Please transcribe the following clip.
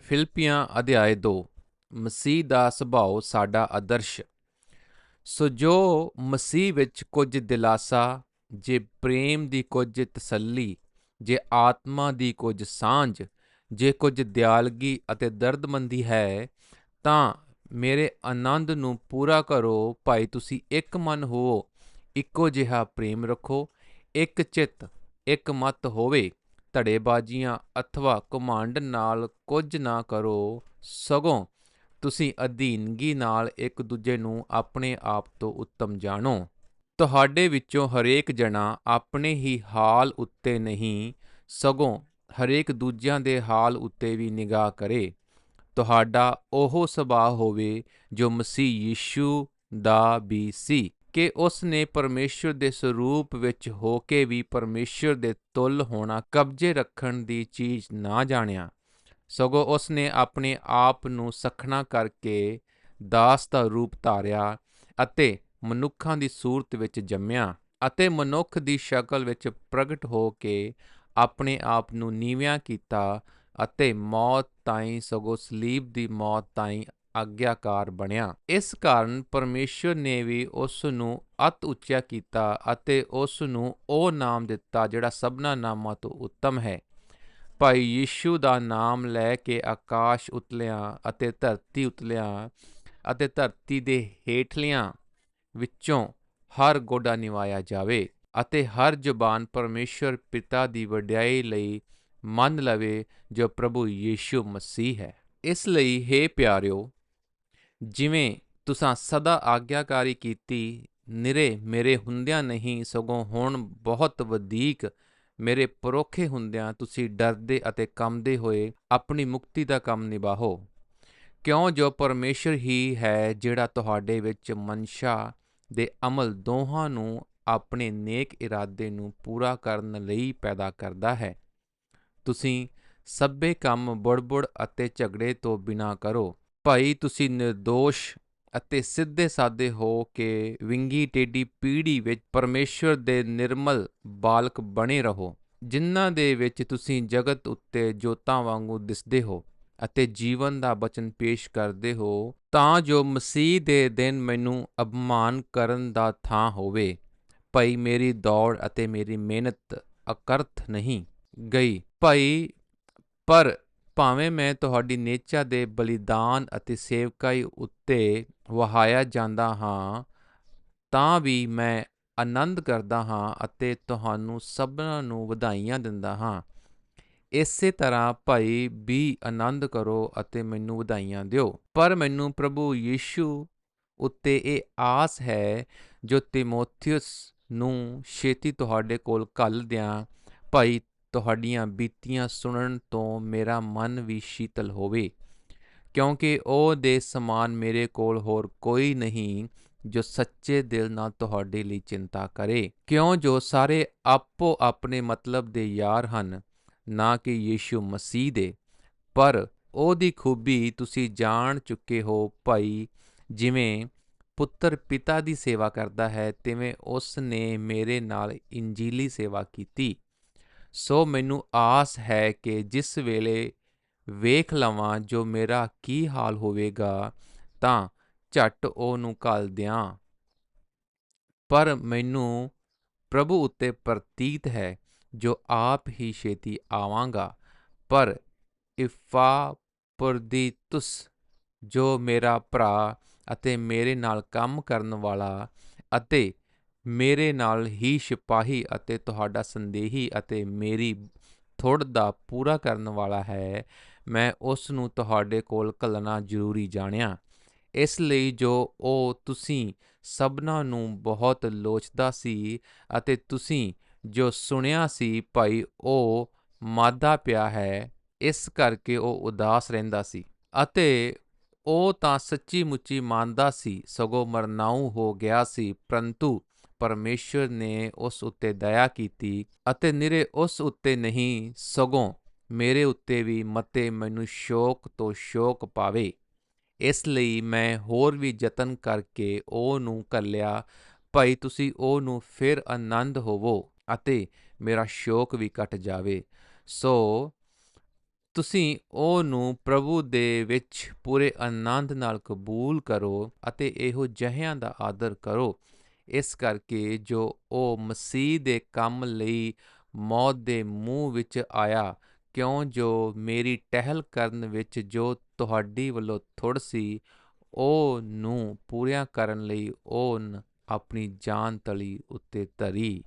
ਫਿਲਪੀਆਂ ਅਧਿਆਇ 2 ਮਸੀਹ ਦਾ ਸੁਭਾਅ ਸਾਡਾ ਆਦਰਸ਼। ਸੋ ਜੋ ਮਸੀਹ ਵਿੱਚ ਕੁਝ ਦਿਲਾਸਾ, ਜੇ ਪ੍ਰੇਮ ਦੀ ਕੁਝ ਤਸੱਲੀ, ਜੇ ਆਤਮਾ ਦੀ ਕੁਝ ਸਾਂਝ, ਜੇ ਕੁਝ ਦਿਆਲਗੀ ਅਤੇ ਦਰਦਮੰਦੀ ਹੈ, ਤਾਂ ਮੇਰੇ ਆਨੰਦ ਨੂੰ ਪੂਰਾ ਕਰੋ, ਭਾਈ ਤੁਸੀਂ ਇੱਕ ਮਨ ਹੋਵੋ, ਇੱਕੋ ਜਿਹਾ ਪ੍ਰੇਮ ਰੱਖੋ, ਇੱਕ ਚਿੱਤ, ਇੱਕ ਮਤ ਹੋਵੇ। ਧੜੇਬਾਜ਼ੀਆਂ ਅਥਵਾ ਘਮੰਡ ਨਾਲ ਕੁਝ ਨਾ ਕਰੋ। ਸਗੋਂ ਤੁਸੀਂ ਅਧੀਨਗੀ ਨਾਲ ਇੱਕ ਦੂਜੇ ਨੂੰ ਆਪਣੇ ਆਪ ਤੋਂ ਉੱਤਮ ਜਾਣੋ। ਤੁਹਾਡੇ ਵਿੱਚੋਂ ਹਰੇਕ ਜਣਾ ਆਪਣੇ ਹੀ ਹਾਲ ਉੱਤੇ ਨਹੀਂ, ਸਗੋਂ ਹਰੇਕ ਦੂਜਿਆਂ ਦੇ ਹਾਲ ਉੱਤੇ ਵੀ ਨਿਗਾਹ ਕਰੇ। ਤੁਹਾਡਾ ਉਹ ਸੁਭਾਅ ਹੋਵੇ ਜੋ ਮਸੀਹ ਯੀਸ਼ੂ ਦਾ ਵੀ ਸੀ। ਕਿ ਉਸ ਨੇ ਪਰਮੇਸ਼ਰ ਦੇ ਸਰੂਪ ਵਿੱਚ ਹੋ ਕੇ ਵੀ ਪਰਮੇਸ਼ਰ ਦੇ ਤੁਲ ਹੋਣਾ, ਕਬਜ਼ੇ ਰੱਖਣ ਦੀ ਚੀਜ਼ ਨਾ ਜਾਣਿਆ। ਸਗੋਂ ਉਸ ਨੇ ਆਪਣੇ ਆਪ ਨੂੰ ਸਖਣਾ ਕਰਕੇ ਦਾਸ ਦਾ ਰੂਪ ਧਾਰਿਆ ਅਤੇ ਮਨੁੱਖਾਂ ਦੀ ਸੂਰਤ ਵਿੱਚ ਜੰਮਿਆ ਅਤੇ ਮਨੁੱਖ ਦੀ ਸ਼ਕਲ ਵਿੱਚ ਪ੍ਰਗਟ ਹੋ ਕੇ ਆਪਣੇ ਆਪ ਨੂੰ ਨੀਵਿਆਂ ਕੀਤਾ ਅਤੇ ਮੌਤ ਤਾਈਂ ਸਗੋਂ ਸਲੀਬ ਦੀ ਮੌਤ ਤਾਈਂ ਆਗਿਆਕਾਰ ਬਣਿਆ। ਇਸ ਕਾਰਨ ਪਰਮੇਸ਼ਰ ਨੇ ਵੀ ਉਸ ਨੂੰ ਅਤ ਉੱਚਾ ਕੀਤਾ ਅਤੇ ਉਸ ਨੂੰ ਉਹ ਨਾਮ ਦਿੱਤਾ ਜਿਹੜਾ ਸਭਨਾ ਨਾਮਾਂ ਤੋਂ ਉੱਤਮ ਹੈ। ਭਾਈ ਯੀਸ਼ੂ ਦਾ ਨਾਮ ਲੈ ਕੇ ਆਕਾਸ਼ ਉਤਲਿਆਂ ਅਤੇ ਧਰਤੀ ਉਤਲਿਆਂ ਅਤੇ ਧਰਤੀ ਦੇ ਹੇਠਲਿਆਂ ਵਿੱਚੋਂ ਹਰ ਗੋਡਾ ਨਿਵਾਇਆ ਜਾਵੇ ਅਤੇ ਹਰ ਜ਼ੁਬਾਨ ਪਰਮੇਸ਼ਰ ਪਿਤਾ ਦੀ ਵਡਿਆਈ ਲਈ ਮੰਨ ਲਵੇ ਜੋ ਪ੍ਰਭੂ ਯੀਸ਼ੂ ਮਸੀਹ ਹੈ। ਇਸ ਲਈ हे ਪਿਆਰਿਓ ਜਿਵੇਂ ਤੁਸਾਂ ਸਦਾ ਆਗਿਆਕਾਰੀ ਕੀਤੀ, ਨਿਰੇ ਮੇਰੇ ਹੁੰਦਿਆਂ ਨਹੀਂ ਸਗੋਂ ਹੁਣ ਬਹੁਤ ਵਧੇਕ ਮੇਰੇ ਪਰੋਖੇ ਹੁੰਦਿਆਂ ਤੁਸੀਂ ਡਰਦੇ ਅਤੇ ਕੰਮਦੇ ਹੋਏ ਆਪਣੀ ਮੁਕਤੀ ਦਾ ਕੰਮ ਨਿਭਾਓ। ਕਿਉਂ ਜੋ ਪਰਮੇਸ਼ਰ ਹੀ ਹੈ ਜਿਹੜਾ ਤੁਹਾਡੇ ਵਿੱਚ ਮਨਸ਼ਾ ਦੇ ਅਮਲ ਦੋਹਾਂ ਨੂੰ ਆਪਣੇ ਨੇਕ ਇਰਾਦੇ ਨੂੰ ਪੂਰਾ ਕਰਨ ਲਈ ਪੈਦਾ ਕਰਦਾ ਹੈ। ਤੁਸੀਂ ਸਭੇ ਕੰਮ ਬੁੜਬੁੜ ਅਤੇ ਝਗੜੇ ਤੋਂ ਬਿਨਾ ਕਰੋ। ਭਾਈ ਤੁਸੀਂ નિર્ਦੋਸ਼ ਅਤੇ ਸਿੱਧੇ ਸਾਦੇ ਹੋ ਕੇ ਵਿੰਗੀ ਟੇਢੀ ਪੀੜੀ ਵਿੱਚ ਪਰਮੇਸ਼ਵਰ ਦੇ ਨਿਰਮਲ ਬਾਲਕ ਬਣੇ ਰਹੋ, ਜਿਨ੍ਹਾਂ ਦੇ ਵਿੱਚ ਤੁਸੀਂ ਜਗਤ ਉੱਤੇ ਜੋਤਾਂ ਵਾਂਗੂ ਦਿਸਦੇ ਹੋ ਅਤੇ ਜੀਵਨ ਦਾ ਬਚਨ ਪੇਸ਼ ਕਰਦੇ ਹੋ, ਤਾਂ ਜੋ ਮਸੀਹ ਦੇ ਦਿਨ ਮੈਨੂੰ ਅਪਮਾਨ ਕਰਨ ਦਾ ਥਾਂ ਹੋਵੇ। ਭਾਈ, ਮੇਰੀ ਦੌੜ ਅਤੇ ਮੇਰੀ ਮਿਹਨਤ ਅਕਰਥ ਨਹੀਂ ਗਈ। ਭਾਈ, ਪਰ ਭਾਵੇਂ ਮੈਂ ਤੁਹਾਡੀ ਨੇਚਾ ਦੇ ਬਲੀਦਾਨ ਅਤੇ ਸੇਵਕਾਈ ਉੱਤੇ ਵਹਾਇਆ ਜਾਂਦਾ ਹਾਂ, ਤਾਂ ਵੀ ਮੈਂ ਆਨੰਦ ਕਰਦਾ ਹਾਂ ਅਤੇ ਤੁਹਾਨੂੰ ਸਭਨਾਂ ਨੂੰ ਵਧਾਈਆਂ ਦਿੰਦਾ ਹਾਂ। ਇਸੇ ਤਰ੍ਹਾਂ ਭਾਈ, ਵੀ ਆਨੰਦ ਕਰੋ ਅਤੇ ਮੈਨੂੰ ਵਧਾਈਆਂ ਦਿਓ। ਪਰ ਮੈਨੂੰ ਪ੍ਰਭੂ ਯੀਸ਼ੂ ਉੱਤੇ ਇਹ ਆਸ ਹੈ, ਜੋ ਤਿਮੋਥਿਉਸ ਨੂੰ ਛੇਤੀ ਤੁਹਾਡੇ ਕੋਲ ਕੱਲ ਦਿਆਂ। ਭਾਈ ਤੁਹਾਡੀਆਂ ਬੀਤੀਆਂ ਸੁਣਨ ਤੋਂ ਮੇਰਾ ਮਨ ਵੀ ਸ਼ੀਤਲ ਹੋਵੇ, ਕਿਉਂਕਿ ਉਹ ਦੇ ਸਮਾਨ ਮੇਰੇ ਕੋਲ ਹੋਰ ਕੋਈ ਨਹੀਂ ਜੋ ਸੱਚੇ ਦਿਲ ਨਾਲ ਤੁਹਾਡੇ ਲਈ ਚਿੰਤਾ ਕਰੇ। ਕਿਉਂ ਜੋ ਸਾਰੇ ਆਪੋ ਆਪਣੇ ਮਤਲਬ ਦੇ ਯਾਰ ਹਨ, ਨਾ ਕਿ ਯੀਸ਼ੂ ਮਸੀਹ ਦੇ। ਪਰ ਉਹਦੀ ਖੂਬੀ ਤੁਸੀਂ ਜਾਣ ਚੁੱਕੇ ਹੋ ਭਾਈ, ਜਿਵੇਂ ਪੁੱਤਰ ਪਿਤਾ ਦੀ ਸੇਵਾ ਕਰਦਾ ਹੈ, ਤਿਵੇਂ ਉਸ ਨੇ ਮੇਰੇ ਨਾਲ ਇੰਜੀਲੀ ਸੇਵਾ ਕੀਤੀ। ਸੋ ਮੈਨੂੰ ਆਸ ਹੈ ਕਿ ਜਿਸ ਵੇਲੇ ਵੇਖ ਲਵਾਂ ਜੋ ਮੇਰਾ ਕੀ ਹਾਲ ਹੋਵੇਗਾ, ਤਾਂ ਝਟ ਉਹ ਨੂੰ ਘੱਲ ਦਿਆਂ। ਪਰ ਮੈਨੂੰ ਪ੍ਰਭੂ ਉੱਤੇ ਪ੍ਰਤੀਤ ਹੈ ਜੋ ਆਪ ਹੀ ਛੇਤੀ ਆਵਾਂਗਾ। ਪਰ ਇਫਾਪਰਦੀਤੁਸ, ਜੋ ਮੇਰਾ ਭਰਾ ਅਤੇ ਮੇਰੇ ਨਾਲ ਕੰਮ ਕਰਨ ਵਾਲਾ ਅਤੇ ਮੇਰੇ ਨਾਲ ਹੀ ਸਿਪਾਹੀ ਅਤੇ ਤੁਹਾਡਾ ਸੰਦੇਹੀ ਅਤੇ ਮੇਰੀ ਥੋੜ ਦਾ ਪੂਰਾ ਕਰਨ ਵਾਲਾ ਹੈ, ਮੈਂ ਉਸ ਨੂੰ ਤੁਹਾਡੇ ਕੋਲ ਘੱਲਣਾ ਜ਼ਰੂਰੀ ਜਾਣਿਆ। ਇਸ ਲਈ ਜੋ ਉਹ ਤੁਸੀਂ ਸਭਨਾਂ ਨੂੰ ਬਹੁਤ ਲੋਚਦਾ ਸੀ ਅਤੇ ਤੁਸੀਂ ਜੋ ਸੁਣਿਆ ਸੀ ਭਾਈ ਉਹ ਮਾਦਾ ਪਿਆ ਹੈ, ਇਸ ਕਰਕੇ ਉਹ ਉਦਾਸ ਰਹਿੰਦਾ ਸੀ। ਅਤੇ ਉਹ ਤਾਂ ਸੱਚੀ ਮੁੱਚੀ ਮੰਨਦਾ ਸੀ, ਸਗੋਂ ਮਰਨਾਉ ਹੋ ਗਿਆ ਸੀ, ਪਰੰਤੂ ਪਰਮੇਸ਼ਰ ਨੇ ਉਸ ਉੱਤੇ ਦਇਆ ਕੀਤੀ ਅਤੇ ਨਿਰੇ ਉਸ ਉੱਤੇ ਨਹੀਂ, ਸਗੋਂ ਮੇਰੇ ਉੱਤੇ ਵੀ ਮਤੇ ਮੈਨੂੰ ਸ਼ੋਕ ਤੋਂ ਸ਼ੋਕ ਪਾਵੇ। ਇਸ ਲਈ ਮੈਂ ਹੋਰ ਵੀ ਯਤਨ ਕਰਕੇ ਉਹ ਨੂੰ ਕੱਲਿਆ ਭਾਈ ਤੁਸੀਂ ਉਹ ਨੂੰ ਫਿਰ ਆਨੰਦ ਹੋਵੋ ਅਤੇ ਮੇਰਾ ਸ਼ੋਕ ਵੀ ਘਟ ਜਾਵੇ। ਸੋ ਤੁਸੀਂ ਉਹ ਨੂੰ ਪ੍ਰਭੂ ਦੇ ਵਿੱਚ ਪੂਰੇ ਆਨੰਦ ਨਾਲ ਕਬੂਲ ਕਰੋ ਅਤੇ ਇਹੋ ਜਹਿਆਂ ਦਾ ਆਦਰ ਕਰੋ। ਇਸ ਕਰਕੇ ਜੋ ਉਹ ਮਸੀਹ ਦੇ ਕੰਮ ਲਈ ਮੌਤ ਦੇ ਮੂੰਹ ਵਿੱਚ ਆਇਆ, ਕਿਉਂ ਜੋ ਮੇਰੀ ਟਹਿਲ ਕਰਨ ਵਿੱਚ ਜੋ ਤੁਹਾਡੀ ਵੱਲੋਂ ਥੁੜ ਸੀ, ਉਹ ਨੂੰ ਪੂਰਿਆਂ ਕਰਨ ਲਈ ਉਹ ਆਪਣੀ ਜਾਨ ਤਲੀ ਉੱਤੇ ਧਰੀ।